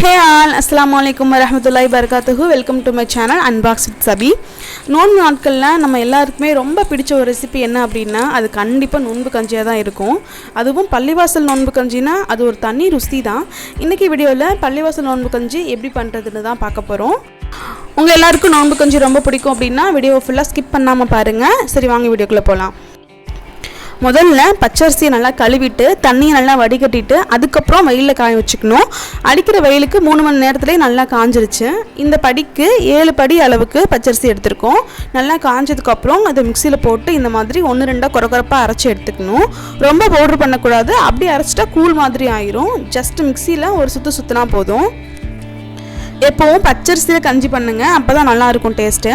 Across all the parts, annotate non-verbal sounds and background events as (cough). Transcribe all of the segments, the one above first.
Hey all அஸ்லாம் வலைக்கம் வரமத்துல்லாய் பரகாத்துஹு welcome to my channel unbox with Sabi நோன்பு நாட்களில் நம்ம எல்லாருக்குமே ரொம்ப பிடிச்ச ஒரு ரெசிபி என்ன அப்படின்னா அது கண்டிப்பாக நோன்பு கஞ்சியாக தான் இருக்கும். அதுவும் பள்ளிவாசல் நோன்பு கஞ்சினா அது ஒரு தனி ருசி தான். இன்றைக்கி வீடியோவில் பள்ளிவாசல் நோன்பு கஞ்சி எப்படி பண்ணுறதுன்னு தான் பார்க்க போகிறோம் உங்கள் எல்லாருக்கும் நோன்பு கஞ்சி ரொம்ப பிடிக்கும் அப்படின்னா வீடியோவை ஃபுல்லாக ஸ்கிப் பண்ணாமல் பாருங்கள் சரி வாங்க வீடியோக்குள்ளே போகலாம் முதல்ல பச்சரிசியை நல்லா கழுவிட்டு தண்ணியை நல்லா வடிகட்டிட்டு அதுக்கப்புறம் வெயிலில் காய வச்சுக்கணும். அடிக்கிற வெயிலுக்கு மூணு மணி நேரத்துலேயே நல்லா காஞ்சிருச்சு. இந்த படிக்கு ஏழு படி அளவுக்கு பச்சரிசி எடுத்திருக்கோம். நல்லா காஞ்சதுக்கப்புறம் அதை மிக்சியில் போட்டு இந்த மாதிரி ஒன்று ரெண்டாக குறக்குறப்பாக அரைச்சி எடுத்துக்கணும். ரொம்ப பவுட்ரு பண்ணக்கூடாது. அப்படி அரைச்சிட்டா கூழ் மாதிரி ஆயிரும். ஜஸ்ட் மிக்சியில் ஒரு சுற்று சுற்றினா போதும். எப்போவும் பச்சரிசியில் கஞ்சி பண்ணுங்கள் அப்போ தான் நல்லாயிருக்கும் டேஸ்ட்டு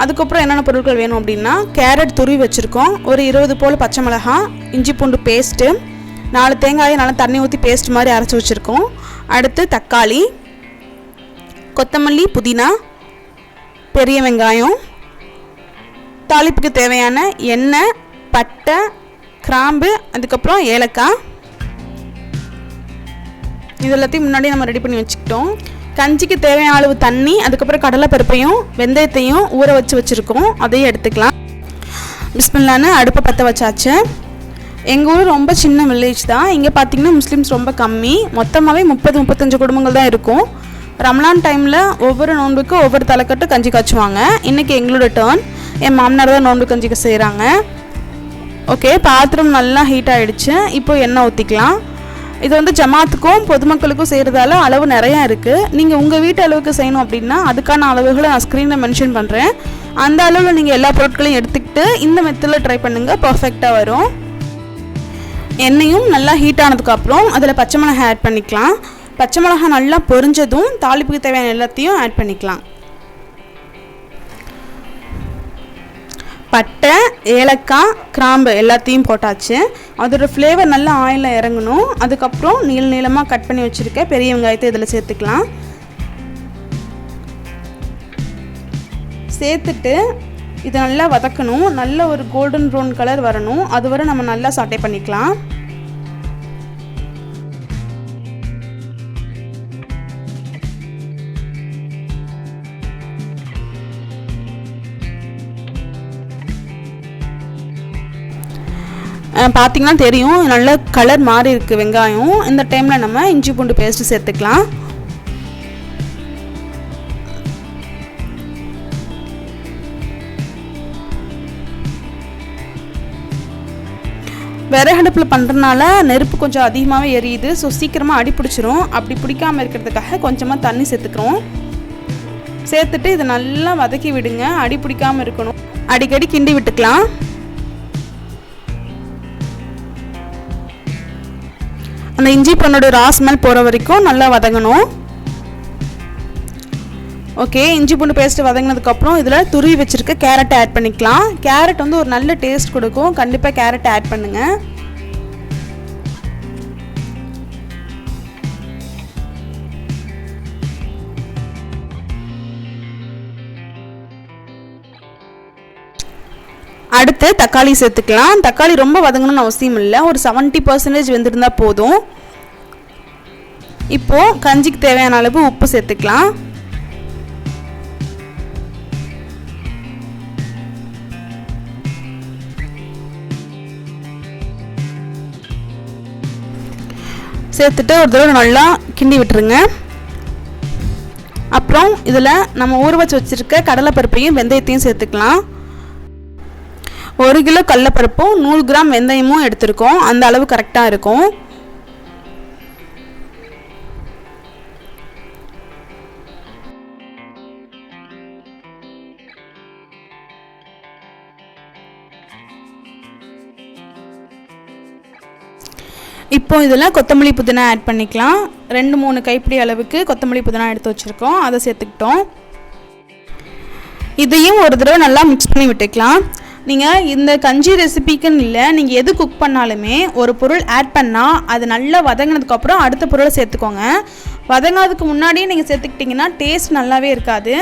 அதுக்கப்புறம் என்னென்ன பொருட்கள் வேணும் அப்படின்னா கேரட் துருவி வச்சுருக்கோம். ஒரு இருபது போல் பச்சை மிளகாய் இஞ்சி பூண்டு பேஸ்ட்டு நாலு தேங்காயை நல்லா தண்ணி ஊற்றி பேஸ்ட் மாதிரி அரைச்சி வச்சுருக்கோம். அடுத்து தக்காளி கொத்தமல்லி புதினா பெரிய வெங்காயம் தாளிப்புக்கு தேவையான எண்ணெய் பட்டை கிராம்பு அதுக்கப்புறம் ஏலக்காய். இது எல்லாத்தையும் முன்னாடி நம்ம ரெடி பண்ணி வச்சுக்கிட்டோம். கஞ்சிக்கு தேவையான அளவு தண்ணி அதுக்கப்புறம் கடலைப்பருப்பையும் வெந்தயத்தையும் ஊற வச்சு வச்சுருக்கோம். அதையும் எடுத்துக்கலாம். பிஸ்மில்லான்னு அடுப்பை பற்ற வச்சாச்சு. எங்கள் ஊர் ரொம்ப சின்ன வில்லேஜ் தான். இங்கே பார்த்தீங்கன்னா முஸ்லீம்ஸ் ரொம்ப கம்மி. மொத்தமாகவே முப்பது முப்பத்தஞ்சு குடும்பங்கள் தான் இருக்கும். ரம்லான் டைமில் ஒவ்வொரு நோன்புக்கும் ஒவ்வொரு தலைக்கட்டு கஞ்சி காய்ச்சுவாங்க. இன்றைக்கி எங்களோட டேர்ன் என் மாமனார் தான் நோன்பு கஞ்சிக்கு செய்கிறாங்க ஓகே பாத்திரம் நல்லா ஹீட் ஆகிடுச்சு இப்போ எண்ணெய் ஊற்றிக்கலாம் இது வந்து ஜமாத்துக்கும் பொதுமக்களுக்கும் செய்கிறதால அளவு நிறையா இருக்குது நீங்கள் உங்கள் வீட்டு அளவுக்கு செய்யணும் அப்படின்னா அதுக்கான அளவுகளை நான் ஸ்க்ரீனில் மென்ஷன் பண்ணுறேன் அந்த அளவில் நீங்கள் எல்லா பொருட்களையும் எடுத்துக்கிட்டு இந்த மெத்தடில் ட்ரை பண்ணுங்கள் பர்ஃபெக்டாக வரும். எண்ணெயும் நல்லா ஹீட் ஆனதுக்கப்புறம் அதில் பச்சை மிளகாய் ஆட் பண்ணிக்கலாம். பச்சை மிளகாய் நல்லா பொரிஞ்சதும் தாளிப்புக்கு தேவையான எல்லாத்தையும் ஆட் பண்ணிக்கலாம். பட்டை ஏலக்காய் கிராம்பு எல்லாத்தையும் போட்டாச்சு. அதோடய ஃப்ளேவர் நல்லா ஆயிலில் இறங்கணும். அதுக்கப்புறம் நீள நீளமாக கட் பண்ணி வச்சுருக்க பெரிய வெங்காயத்தை இதில் சேர்த்துக்கலாம். சேர்த்துட்டு இதை நல்லா வதக்கணும். நல்ல ஒரு கோல்டன் ப்ரௌன் கலர் வரணும். அது வரை நம்ம நல்லா சாட்டை பண்ணிக்கலாம். பார்த்தீங்கன்னா தெரியும். நல்ல கலர் மாறி இருக்குது வெங்காயம். இந்த டைமில் நம்ம இஞ்சி பூண்டு பேஸ்ட்டு சேர்த்துக்கலாம். விறகடுப்பில் பண்ணுறதுனால நெருப்பு கொஞ்சம் அதிகமாகவே எரியுது. ஸோ சீக்கிரமாக அடி பிடிச்சிரும். அப்படி பிடிக்காமல் இருக்கிறதுக்காக கொஞ்சமாக தண்ணி சேர்த்துக்கிறோம். சேர்த்துட்டு இதை நல்லா வதக்கி விடுங்க. அடி பிடிக்காமல் இருக்கணும். அடிக்கடி கிண்டி விட்டுக்கலாம். அந்த இஞ்சி பண்ணோட ரா ஸ்மெல் போகிற வரைக்கும் நல்லா வதங்கணும். ஓகே இஞ்சி பூண்டு பேஸ்ட்டு வதங்கினதுக்கப்புறம் இதில் துருவி வச்சுருக்க கேரட்டை ஆட் பண்ணிக்கலாம். கேரட் வந்து ஒரு நல்ல டேஸ்ட் கொடுக்கும். கண்டிப்பாக கேரட் ஆட் பண்ணுங்கள் அடுத்து தக்காளி சேர்த்துக்கலாம். தக்காளி ரொம்ப வதங்கணும்னு அவசியம் இல்லை. ஒரு செவன்ட்டி பர்சன்டேஜ் வெந்திருந்தால் போதும். இப்போது கஞ்சிக்கு தேவையான அளவு உப்பு சேர்த்துக்கலாம். சேர்த்துட்டு ஒரு தடவை நல்லா கிண்டி விட்டுருங்க. அப்புறம் இதில் நம்ம ஊற வச்சு வச்சுருக்க கடலைப்பருப்பையும் வெந்தயத்தையும் சேர்த்துக்கலாம். ஒரு கிலோ கடலப்பருப்பும் நூறு கிராம் வெந்தயமும் எடுத்திருக்கோம். அந்த அளவு கரெக்டாக இருக்கும். இப்போ இதில் கொத்தமல்லி புதினா ஆட் பண்ணிக்கலாம். ரெண்டு மூணு கைப்பிடி அளவுக்கு கொத்தமல்லி புதினா எடுத்து வச்சுருக்கோம். அதை சேர்த்துக்கிட்டோம். இதையும் ஒரு தடவை நல்லா மிக்ஸ் பண்ணி விட்டுக்கலாம். நீங்கள் இந்த கஞ்சி ரெசிபிக்குன்னு இல்லை நீங்கள் எது குக் பண்ணாலுமே ஒரு பொருள் ஆட் பண்ணால் அது நல்லா வதங்கினதுக்கப்புறம் அடுத்த பொருளை சேர்த்துக்கோங்க. வதங்காதுக்கு முன்னாடியே நீங்கள் சேர்த்துக்கிட்டிங்கன்னா டேஸ்ட் நல்லாவே இருக்காது.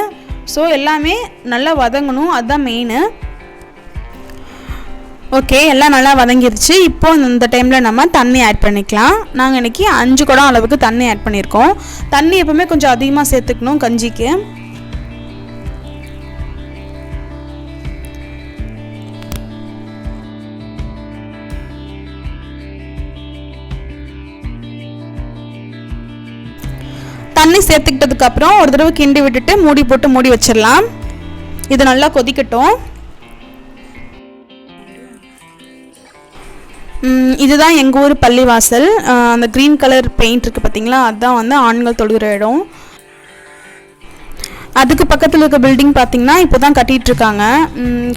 ஸோ எல்லாமே நல்லா வதங்கணும். அதுதான் மெயினு ஓகே எல்லாம் நல்லா வதங்கிருச்சு. இப்போ இந்த டைமில் நம்ம தண்ணி ஆட் பண்ணிக்கலாம். நாங்கள் இன்றைக்கி அஞ்சு குடம் அளவுக்கு தண்ணி ஆட் பண்ணியிருக்கோம். தண்ணி எப்போவுமே கொஞ்சம் அதிகமாக சேர்த்துக்கணும் கஞ்சிக்கு. தண்ணி சேர்த்துக்கிட்டதுக்கு அப்புறம் ஒரு தடவை கிண்டி விட்டுட்டு மூடி போட்டு மூடி வச்சிடலாம். இது நல்லா கொதிக்கட்டும். இதுதான் எங்கள் ஊர் பள்ளிவாசல். அந்த க்ரீன் கலர் பெயிண்ட் இருக்குது பார்த்தீங்களா அதுதான் வந்து ஆண்கள் தொழுகிற இடம். அதுக்கு பக்கத்தில் இருக்க பில்டிங் பார்த்தீங்கன்னா இப்போ தான் கட்டிகிட்ருக்காங்க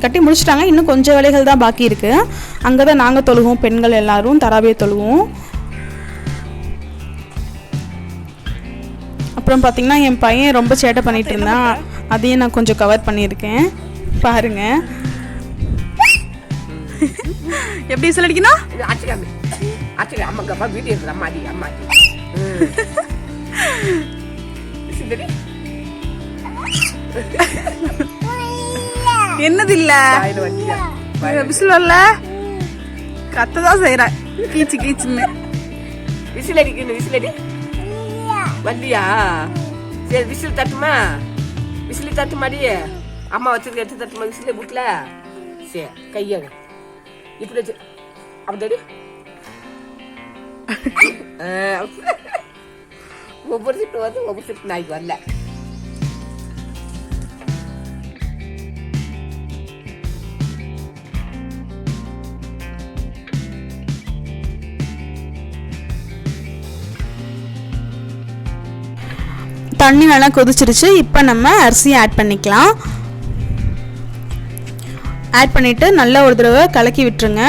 கட்டி முடிச்சிட்டாங்க. இன்னும் கொஞ்சம் வேலைகள் தான் பாக்கி இருக்குது அங்கே தான் நாங்கள் தொழுவோம் பெண்கள் எல்லாரும் தராவிய தொழுவோம். அப்புறம் பார்த்தீங்கன்னா என் பையன் ரொம்ப சேட்டை பண்ணிட்டு இருந்தான் அதையும் நான் கொஞ்சம் கவர் பண்ணியிருக்கேன். பாருங்க. எப்படி சொல்லடிக்கணும் என்னது இல்ல விசில் வரல கத்த தான் செய்கிறேன் கீச்சு கீச்சுன்னு. விசில் அடிக்கணும் விசில் அடி. வந்தியா சரி விசில் தட்டுமா? விசில் தட்டுமாடி அம்மா வச்சிருக்க எடுத்து தட்டுமா விசில் வீட்டில் சரி கையாங்க இப்படி வச்சு. அப்படி (laughs) (laughs) ஒவ்வொரு சிட்டு வந்து ஒவ்வொரு சிட்டு நாய்க்கு வரல. தண்ணி நல்லா கொதிச்சிருச்சு. இப்போ நம்ம அரிசியை ஆட் பண்ணிக்கலாம். ஆட் பண்ணிவிட்டு நல்லா ஒரு தடவை கலக்கி விட்டுருங்க.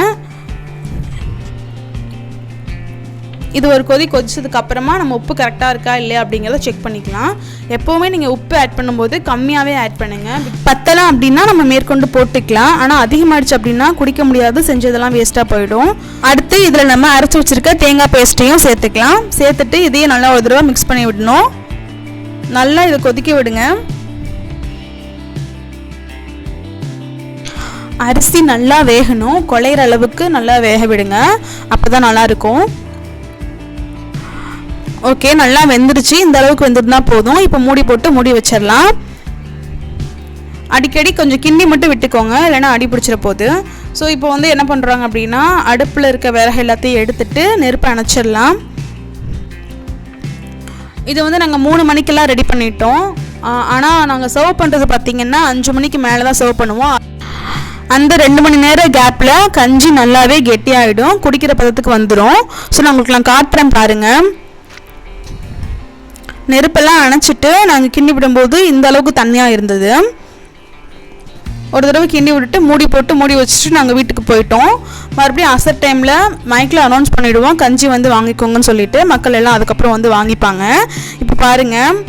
இது ஒரு கொதி கொதிச்சதுக்கு அப்புறமா நம்ம உப்பு கரெக்டாக இருக்கா இல்லையா அப்படிங்கிறத செக் பண்ணிக்கலாம். எப்போவுமே நீங்கள் உப்பு ஆட் பண்ணும்போது கம்மியாகவே ஆட் பண்ணுங்கள் பத்தலாம் அப்படின்னா நம்ம மேற்கொண்டு போட்டுக்கலாம். ஆனால் அதிகமாகிடுச்சு அப்படின்னா குடிக்க முடியாது. செஞ்சதெல்லாம் வேஸ்ட்டாக போயிடும். அடுத்து இதில் நம்ம அரைச்சி வச்சுருக்க தேங்காய் பேஸ்ட்டையும் சேர்த்துக்கலாம். சேர்த்துட்டு இதையும் நல்லா ஒரு தடவை மிக்ஸ் பண்ணி விடணும். நல்லா இதை கொதிக்க விடுங்க. அரிசி நல்லா வேகணும். குழையிற அளவுக்கு நல்லா வேக விடுங்க. அப்போ தான் நல்லாயிருக்கும். ஓகே நல்லா வெந்துருச்சு. இந்த அளவுக்கு வெந்துருந்தா போதும். இப்போ மூடி போட்டு மூடி வச்சிடலாம். அடிக்கடி கொஞ்சம் கிண்டி மட்டும் விட்டுக்கோங்க. இல்லைன்னா அடி பிடிச்சிட போகுது. ஸோ இப்போ வந்து என்ன பண்ணுறாங்க அப்படின்னா அடுப்பில் இருக்க விறகு எல்லாத்தையும் எடுத்துட்டு நெருப்பை அணைச்சிடலாம். இது வந்து நாங்கள் மூணு மணிக்கெல்லாம் ரெடி பண்ணிட்டோம். ஆனால் நாங்கள் சர்வ் பண்ணுறது பார்த்தீங்கன்னா அஞ்சு மணிக்கு மேலே தான் சர்வ் பண்ணுவோம். அந்த ரெண்டு மணி நேரம் கேப்பில் கஞ்சி நல்லாவே கெட்டியாகிடும் குடிக்கிற பதத்துக்கு வந்துடும் ஸோ நான் உங்களுக்கு நான் காட்டுறேன் பாருங்கள் நெருப்பெல்லாம் அணைச்சிட்டு நாங்கள் கிண்டி விடும்போது இந்த அளவுக்கு தண்ணியாக இருந்தது. ஒரு தடவை கிண்டி விட்டுட்டு மூடி போட்டு மூடி வச்சுட்டு நாங்கள் வீட்டுக்கு போயிட்டோம். மறுபடியும் அசர் டைமில் மைக்கில் அனௌன்ஸ் பண்ணிவிடுவோம் கஞ்சி வந்து வாங்கிக்கோங்கன்னு சொல்லிட்டு மக்கள் எல்லாம் அதுக்கப்புறம் வந்து வாங்கிப்பாங்க. இப்போ பாருங்கள்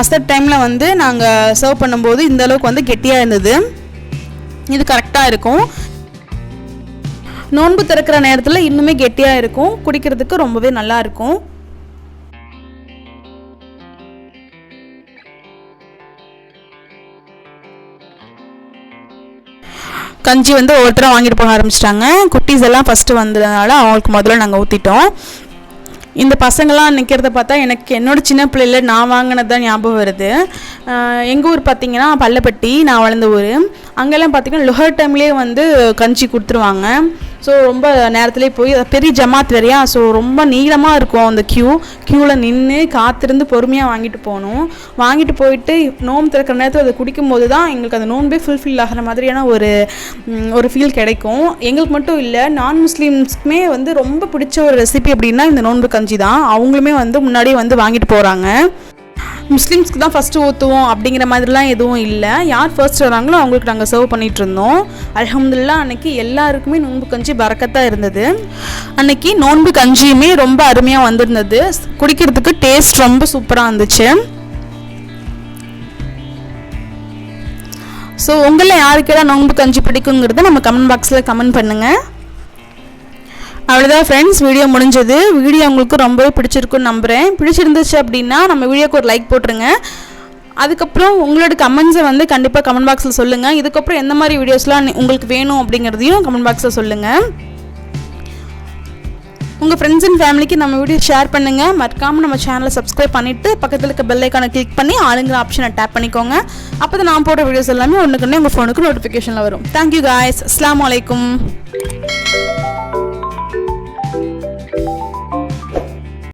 அசர் டைமில் வந்து நாங்கள் சர்வ் பண்ணும்போது இந்த அளவுக்கு வந்து கெட்டியாக இருந்தது. இது கரெக்டாக இருக்கும். நோன்பு திறக்கிற நேரத்தில் இன்னுமே கெட்டியாக இருக்கும். குடிக்கிறதுக்கு ரொம்பவே நல்லா கஞ்சி வந்து ஒவ்வொருத்தரும் வாங்கிட்டு போக ஆரம்பிச்சிட்டாங்க. குட்டீஸ் எல்லாம் ஃபஸ்ட்டு வந்ததுனால அவங்களுக்கு முதல்ல நாங்கள் ஊற்றிட்டோம் இந்த பசங்கள்லாம் நிற்கிறத பார்த்தா எனக்கு என்னோட சின்ன பிள்ளையில நான் வாங்கினது தான் ஞாபகம் வருது. எங்கள் ஊர் பார்த்திங்கன்னா பள்ளப்பட்டி நான் வளர்ந்த ஊர். அங்கெல்லாம் பார்த்திங்கன்னா லுஹர் டைம்லேயே வந்து கஞ்சி கொடுத்துருவாங்க. ஸோ ரொம்ப நேரத்துலேயே போய் அது பெரிய ஜமாத் வேறையா? ஸோ ரொம்ப நீளமாக இருக்கும் அந்த க்யூ க்யூவில் நின்று காத்திருந்து பொறுமையாக வாங்கிட்டு போகணும். வாங்கிட்டு போயிட்டு நோம்பு திறக்கிற நேரத்தில் அதை குடிக்கும்போது தான் எங்களுக்கு அந்த நோன்பே ஃபுல்ஃபில் ஆகிற மாதிரியான ஒரு ஒரு ஃபீல் கிடைக்கும். எங்களுக்கு மட்டும் இல்லை நான் முஸ்லீம்ஸ்க்குமே வந்து ரொம்ப பிடிச்ச ஒரு ரெசிபி அப்படின்னா இந்த நோன்பு கஞ்சி தான். அவங்களுமே வந்து முன்னாடியே வந்து வாங்கிட்டு போகிறாங்க முஸ்லீம்ஸ்க்கு தான் ஃபஸ்ட்டு ஊற்றுவோம் அப்படிங்கிற மாதிரிலாம் எதுவும் இல்லை. யார் ஃபர்ஸ்ட் வராங்களோ அவங்களுக்கு நாங்கள் சர்வ் பண்ணிகிட்டு இருந்தோம். அலமதுல்லா அன்னைக்கு எல்லாருக்குமே நோன்பு கஞ்சி பறக்கத்தான் இருந்தது. அன்னைக்கு நோன்பு கஞ்சியுமே ரொம்ப அருமையாக வந்திருந்தது. குடிக்கிறதுக்கு டேஸ்ட் ரொம்ப சூப்பராக இருந்துச்சு. ஸோ உங்களில் யாருக்கெல்லாம் நோன்பு கஞ்சி பிடிக்குங்கிறத நம்ம கமெண்ட் பாக்ஸில் கமெண்ட் பண்ணுங்கள் அவ்வளோதான் ஃப்ரெண்ட்ஸ் வீடியோ முடிஞ்சது. வீடியோ உங்களுக்கு ரொம்பவே பிடிச்சிருக்குன்னு நம்புகிறேன் பிடிச்சிருந்துச்சு அப்படின்னா நம்ம வீடியோக்கு ஒரு லைக் போட்டுருங்க. அதுக்கப்புறம் உங்களோட கமெண்ட்ஸை வந்து கண்டிப்பாக கமெண்ட் பாக்ஸில் சொல்லுங்கள் இதுக்கப்புறம் எந்த மாதிரி வீடியோஸ்லாம் உங்களுக்கு வேணும் அப்படிங்கிறதையும் கமெண்ட் பாக்ஸில் சொல்லுங்கள் உங்கள் ஃப்ரெண்ட்ஸ் அண்ட் ஃபேமிலிக்கு நம்ம வீடியோ ஷேர் பண்ணுங்கள் மறக்காமல் நம்ம சேனலை சப்ஸ்கிரைப் பண்ணிவிட்டு பக்கத்தில் இருக்க பெல் ஐக்கானை கிளிக் பண்ணி ஆளுங்கிற ஆப்ஷனை டேப் பண்ணிக்கோங்க. அப்போ தான் நான் போடுற வீடியோஸ் எல்லாமே ஒன்றுக்குன்னே உங்கள் ஃபோனுக்கு நோட்டிஃபிகேஷனில் வரும். தேங்க்யூ காய்ஸ் அஸ்லாம் வலைக்கும்